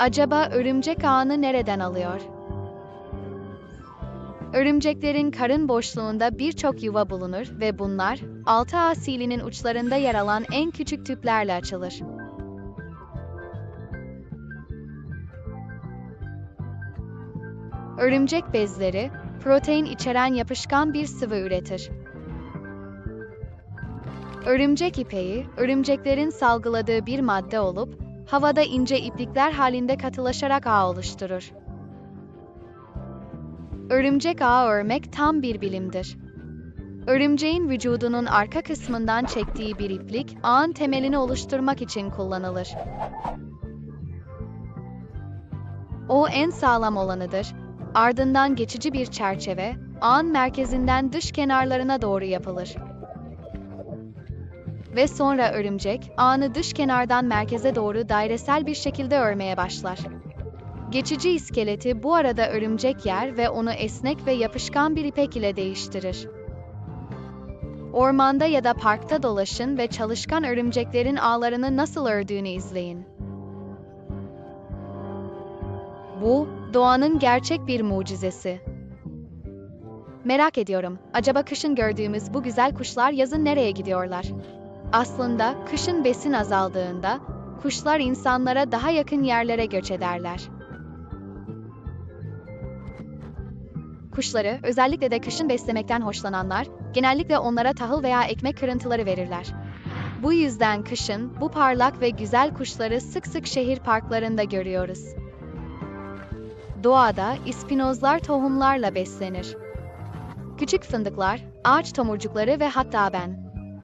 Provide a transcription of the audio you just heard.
Acaba örümcek ağını nereden alıyor? Örümceklerin karın boşluğunda birçok yuva bulunur ve bunlar, altı ağ silinin uçlarında yer alan en küçük tüplerle açılır. Örümcek bezleri, protein içeren yapışkan bir sıvı üretir. Örümcek ipeği, örümceklerin salgıladığı bir madde olup, havada ince iplikler halinde katılaşarak ağ oluşturur. Örümcek ağı örmek tam bir bilimdir. Örümceğin vücudunun arka kısmından çektiği bir iplik, ağın temelini oluşturmak için kullanılır. O en sağlam olanıdır. Ardından geçici bir çerçeve, ağın merkezinden dış kenarlarına doğru yapılır. Ve sonra örümcek, ağını dış kenardan merkeze doğru dairesel bir şekilde örmeye başlar. Geçici iskeleti bu arada örümcek yer ve onu esnek ve yapışkan bir ipek ile değiştirir. Ormanda ya da parkta dolaşın ve çalışkan örümceklerin ağlarını nasıl ördüğünü izleyin. Bu, doğanın gerçek bir mucizesi. Merak ediyorum, acaba kışın gördüğümüz bu güzel kuşlar yazın nereye gidiyorlar? Aslında kışın besin azaldığında kuşlar insanlara daha yakın yerlere göç ederler. Kuşları, özellikle de kışın beslemekten hoşlananlar, genellikle onlara tahıl veya ekmek kırıntıları verirler. Bu yüzden kışın bu parlak ve güzel kuşları sık sık şehir parklarında görüyoruz. Doğada ispinozlar tohumlarla beslenir. Küçük fındıklar, ağaç tomurcukları ve hatta ben,